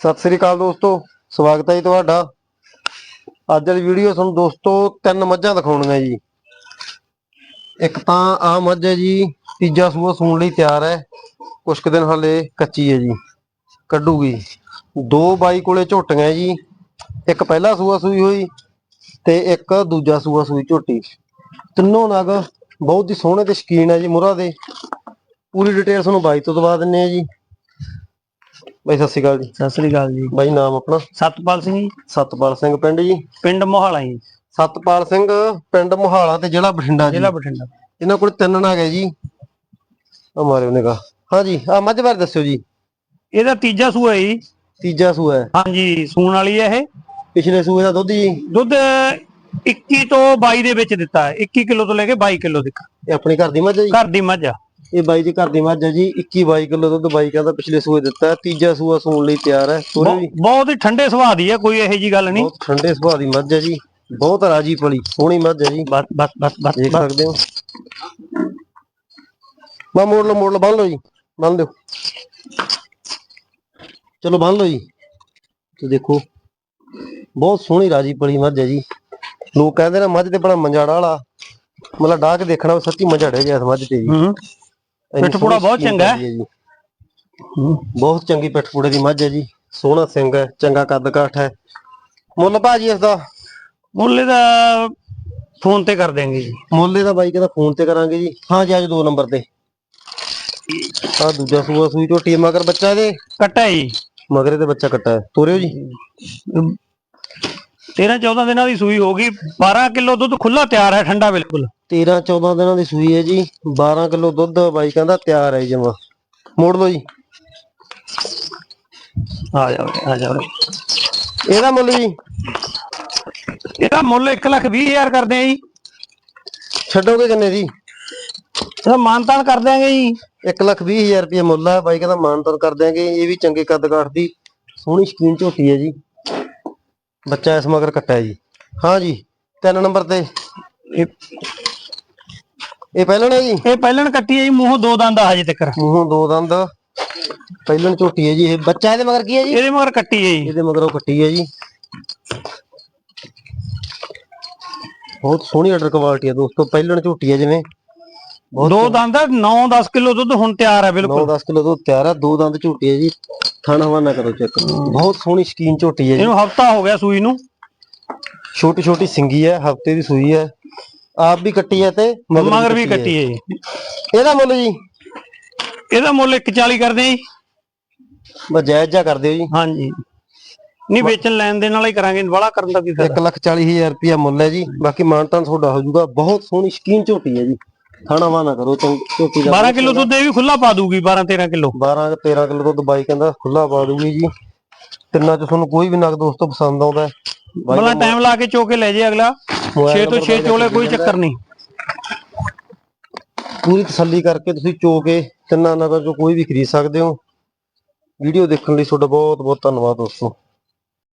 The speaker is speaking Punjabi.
ਸਤਿ ਸ੍ਰੀ ਅਕਾਲ ਦੋਸਤੋ, ਸਵਾਗਤ ਹੈ ਜੀ ਤੁਹਾਡਾ। ਅੱਜ ਵਾਲੀ ਵੀਡੀਓ ਤੁਹਾਨੂੰ ਦੋਸਤੋ ਤਿੰਨ ਮੱਝਾਂ ਦਿਖਾਉਣੀਆਂ ਜੀ। ਇੱਕ ਤਾਂ ਆ ਮੱਝ ਹੈ ਜੀ, ਤੀਜਾ ਸੂਆ ਸੂਣ ਲਈ ਤਿਆਰ ਹੈ। ਕੁਛ ਕੁ ਦਿਨ ਹਲੇ ਕੱਚੀ ਹੈ ਜੀ, ਕੱਢੂਗੀ। ਦੋ ਬਾਈ ਕੋਲੇ ਝੋਟੀਆਂ ਜੀ, ਇੱਕ ਪਹਿਲਾ ਸੂਆ ਸੂਈ ਹੋਈ ਤੇ ਇੱਕ ਦੂਜਾ ਸੂਆ ਸੂਈ ਝੋਟੀ। ਤਿੰਨੋਂ ਨਗ ਬਹੁਤ ਹੀ ਸੋਹਣੇ ਤੇ ਸ਼ਕੀਨ ਹੈ ਜੀ ਮੁਰਾ ਦੇ। ਪੂਰੀ ਡਿਟੇਲ ਤੁਹਾਨੂੰ ਬਾਈ ਤੋਂ ਦਵਾ ਦਿੰਨੇ ਆ ਜੀ। ਬਾਈ ਸਤਿ ਸ਼੍ਰੀ ਅਕਾਲ ਜੀ। ਸਤਿ ਸ੍ਰੀ ਅਕਾਲ ਜੀ। ਬਾਈ ਨਾਮ ਆਪਣਾ? ਸਤਪਾਲ ਸਿੰਘ ਜੀ। ਸਤਪਾਲ ਸਿੰਘ ਪਿੰਡ ਜੀ? ਪਿੰਡ ਮੋਹਾਲਾ ਜੀ। ਸਤਪਾਲ ਸਿੰਘ ਪਿੰਡ ਮੁਹਾਲਾ ਤੇ ਜ਼ਿਲ੍ਹਾ ਬਠਿੰਡਾ ਜੀ। ਜ਼ਿਲ੍ਹਾ ਬਠਿੰਡਾ। ਇਹਨਾਂ ਕੋਲ ਤਿੰਨ ਨਾਗ ਹੈ ਜੀ। ਆ ਮਾਰਿਓ ਨਿਗਾ ਹਾਂਜੀ ਆ ਮੱਝ ਬਾਰੇ ਦੱਸਿਓ ਜੀ। ਇਹਦਾ ਤੀਜਾ ਸੂਆ ਜੀ। ਤੀਜਾ ਸੂਆ ਹੈ। ਹਾਂਜੀ ਸੂਣ ਵਾਲੀ ਹੈ ਇਹ। ਪਿਛਲੇ ਸੂਏ ਦਾ ਦੁੱਧ ਜੀ। ਦੁੱਧ 21 ਤੋਂ 22 ਦੇ ਵਿੱਚ ਦਿੱਤਾ ਹੈ। 21 ਕਿਲੋ ਤੋਂ ਲੈ ਕੇ 22 ਕਿਲੋ ਤੱਕ। ਇਹ ਆਪਣੀ ਘਰ ਦੀ ਮੱਝ ਹੈ ਜੀ? ਘਰ ਦੀ ਮੱਝ ਆ। ਇਹ ਬਾਈ ਦੀ ਘਰ ਦੀ ਮੱਝ ਹੈ ਜੀ 21 22 ਕਿਲੋ ਦੁੱਧ ਬਾਈ ਕਹਿੰਦਾ ਪਿਛਲੇ ਸੂਏ ਦਿੱਤਾ। ਤੀਜਾ ਸੂਆ ਸੂਣ ਲਈ ਤਿਆਰ ਹੈ ਤੋਰੇ ਵੀ। ਬਹੁ- ਬਹੁਤ ਹੀ ਠੰਡੇ ਸੁਭਾਅ ਦੀ ਹੈ ਕੋਈ ਇਹੋ ਜੀ ਗੱਲ ਨਹੀਂ। ਬਹੁਤ ਠੰਡੇ ਸੁਭਾਅ ਦੀ ਮੱਝ ਹੈ ਜੀ ਬਹੁਤ ਰਾਜੀ ਪਲੀ ਸੋਹਣੀ ਮੱਝ ਹੈ ਜੀ। ਬਸ ਬਸ ਬਸ ਬਸ ਦੇਖ। ਸਕਦੇ ਹੋ। ਬਾ ਮੋੜ ਲਓ ਮੋੜ ਲਓ ਬੰਨ ਲਓ ਜੀ ਬੰਨ ਦਿਓ। ਚਲੋ ਬੰਨ ਲਓ ਜੀ। ਤੇ ਦੇਖੋ ਬਹੁਤ ਸੋਹਣੀ ਰਾਜੀ ਪਲੀ ਮੱਝ ਹੈ ਜੀ। ਲੋਕ ਕਹਿੰਦੇ ਨੇ ਮੱਝ ਤੇ ਬੜਾ ਮੰਜਾੜਾ ਵਾਲਾ ਮਤਲਬ ਡਾਹ ਕੇ ਦੇਖਣਾ ਸੱਚੀ ਮੰਜਾੜੇ ਜਿਹਾ ਇਸ ਮੱਝ ਤੇ ਜੀ। ਪਿੱਠ ਪੂੜਾ ਬਹੁਤ ਚੰਗਾ ਹੈ। ਬਹੁਤ ਚੰਗੀ ਪਿੱਠ ਪੂੜੇ ਦੀ ਮੱਝ ਹੈ ਜੀ। ਸੋਹਣਾ ਸਿੰਘ ਹੈ ਚੰਗਾ ਕੱਦ ਕਾਠ ਹੈ। ਮੁੱਲ ਭਾਜੀ ਇਸ ਦਾ? ਮੁੱਲ ਇਹਦਾ ਫੋਨ ਤੇ ਕਰ ਦਿਆਂਗੇ ਜੀ। ਮੁੱਲੇ ਦਾ ਬਾਈ ਕਹਿੰਦਾ ਫੋਨ ਤੇ ਕਰਾਂਗੇ ਜੀ। ਹਾਂ ਜੀ ਅੱਜ ਦੋ ਨੰਬਰ ਤੇ। ਆ ਦੂਜਾ ਸੂਆ ਸੂਈ ਝੋਟੀ ਮਗਰ ਬੱਚਾ ਇਹਦੇ? ਕੱਟਾ ਜੀ। ਮਗਰੇ ਤੇ ਬੱਚਾ ਕੱਟਾ ਹੈ। ਤੋਰਿਓ ਜੀ। 13 14 ਦਿਨਾਂ ਦੀ ਸੂਈ ਹੋ ਗਈ। 12 ਕਿਲੋ ਦੁੱਧ ਖੁੱਲਾ ਤਿਆਰ ਹੈ ਠੰਡਾ ਬਿਲਕੁਲ। 13 14 ਦਿਨਾਂ ਦੀ ਸੂਈ ਹੈ ਜੀ 12 ਕਿਲੋ ਦੁੱਧ ਬਾਈ ਕਹਿੰਦਾ ਤਿਆਰ ਹੈ ਜਮਾ। ਮੋੜ ਲਓ ਜੀ। ਆ ਜਾ ਉਰੇ, ਆ ਜਾ। ਉਰੇ। ਇਹਦਾ ਮੁੱਲ ਜੀ? ਇਹਦਾ ਮੁੱਲ 1 ਲੱਖ 20 ਹਜ਼ਾਰ ਕਰਦੇ ਆ ਜੀ। ਛੱਡੋਗੇ ਕਿੰਨੇ ਦੀ ਇਹਦਾ ਮਾਨਤਾਨ ਕਰ ਦਿਆਂਗੇ ਜੀ। 1 ਲੱਖ 20 ਹਜ਼ਾਰ ਰੁਪਏ ਮੁੱਲ ਹੈ ਬਾਈ ਕਹਿੰਦਾ ਮਾਨਤਨ ਕਰ ਦਿਆਂਗੇ। ਇਹ ਵੀ ਚੰਗੇ ਕੱਦ ਕਾਠ ਦੀ ਸੋਹਣੀ ਸ਼ਕੀਨ ਝੋਟੀ ਹੈ ਜੀ। ਬੱਚਾ ਇਸ ਮਗਰ ਕੱਟਾ ਹੈ ਜੀ। ਹਾਂ ਜੀ ਤਿੰਨ ਨੰਬਰ ਤੇ। ਇਹ ਪਹਿਲਣ ਹੈ ਜੀ? ਇਹ ਪਹਿਲਣ ਕੱਟੀ ਹੈ ਜੀ ਮੂੰਹੋਂ ਦੋ ਦੰਦ ਆ ਹਜੇ ਤੱਕ। ਮੂੰਹੋਂ ਦੋ ਦੰਦ। ਪਹਿਲਣ ਝੋਟੀ ਹੈ ਜੀ ਇਹ। ਬੱਚਾ ਇਹਦੇ ਮਗਰ ਕੀ ਹੈ ਜੀ? ਇਹਦੇ ਮਗਰ ਕੱਟੀ ਹੈ ਜੀ। ਇਹਦੇ ਮਗਰੋਂ ਕੱਟੀ ਹੈ ਜੀ। ਬਹੁਤ ਸੋਹਣੀ ਆਰਡਰ ਕੁਆਲਿਟੀ ਹੈ ਦੋਸਤੋ ਪਹਿਲਣ ਝੋਟੀ ਹੈ ਜਿਵੇਂ। ਦੋ ਦੰਦ 9-10 ਕਿਲੋ ਦੁੱਧ ਹੁਣ ਤਿਆਰ ਹੈ ਬਿਲਕੁਲ। 9-10 ਕਿਲੋ ਦੁੱਧ ਤਿਆਰ ਹੈ ਦੋ ਦੰਦ ਝੋਟੀ ਹੈ ਜੀ। ਥਣ ਹਵਾਨਾ ਕਰੋ ਚੈੱਕ। ਬਹੁਤ ਸੋਹਣੀ ਸ਼ਕੀਨ ਝੋਟੀ ਹੈ ਜੀ। ਇਹਨੂੰ ਹਫਤਾ ਹੋ ਗਿਆ ਸੂਈ ਨੂੰ। ਛੋਟੀ ਛੋਟੀ ਸਿੰਗੀ ਹੈ ਹਫ਼ਤੇ ਦੀ ਸੂਈ ਹੈ। ਆਪ ਵੀ ਕੱਟੀ ਹੈ ਤੇ ਮਗਰ ਵੀ ਕੱਟੀ ਹੈ। ਜੀ। ਇਹਦਾ ਮੁੱਲ ਜੀ? ਇਹਦਾ ਮੁੱਲ 140 ਕਰਦੇ ਆ ਜੀ। ਬਸ ਜਾਇਜ਼ ਜਾ ਕਰ ਦਿਓ ਜੀ। ਹਾਂਜੀ। ਨਹੀਂ ਵੇਚਣ ਲੈਣ ਦੇ ਨਾਲ ਹੀ ਕਰਾਂਗੇ ਵਾਲਾ ਕਰਨ ਦਾ ਕੀ ਫਾਇਦਾ? 1 ਲੱਖ 40 ਹਜ਼ਾਰ ਰੁਪਇਆ ਮੁੱਲ ਹੈ ਜੀ। ਬਾਕੀ ਮਾਨਤਾਨ ਤੁਹਾਡਾ ਹੋ ਜਾਊਗਾ। ਬਹੁਤ ਸੋਹਣੀ ਸ਼ਕੀਨ ਝੋਟੀ ਹੈ ਜੀ। ਖਾਣਾ ਵਾਨਾ ਕਰੋ ਝੋਟੀ ਦਾ 12 ਕਿਲੋ ਦੁੱਧ ਇਹ ਵੀ ਖੁੱਲਾ ਪਾ ਦੂਗੀ 12-13 ਕਿਲੋ। 12 13 ਕਿਲੋ ਦੁੱਧ ਬਾਈ ਕਹਿੰਦਾ ਖੁੱਲਾ ਪਾ ਦੂਗੀ ਜੀ। ਤਿੰਨਾਂ ਚ ਤੁਹਾਨੂੰ ਕੋਈ ਵੀ ਨਗ ਦੋਸਤੋ ਪਸੰਦ ਆਉਂਦਾ ਹੈ। ਬਲਾ ਟਾਈਮ ਲਾ ਕੇ ਚੋ ਕੇ ਲੈ ਜੇ ਅਗਲਾ। 6 ਤੋਂ ਨੰਬਰ 6 ਚੋਲੇ ਕੋਈ ਚੱਕਰ ਨਹੀਂ। ਪੂਰੀ ਤਸੱਲੀ ਕਰਕੇ ਤੁਸੀਂ ਚੋ ਕੇ ਤਿੰਨਾਂ ਨਗਾਂ ਚੋਂ ਕੋਈ ਵੀ ਖਰੀਦ ਸਕਦੇ ਹੋ। ਵੀਡੀਓ ਦੇਖਣ ਲਈ ਤੁਹਾਡਾ ਬਹੁਤ ਬਹੁਤ ਧੰਨਵਾਦ ਦੋਸਤੋ।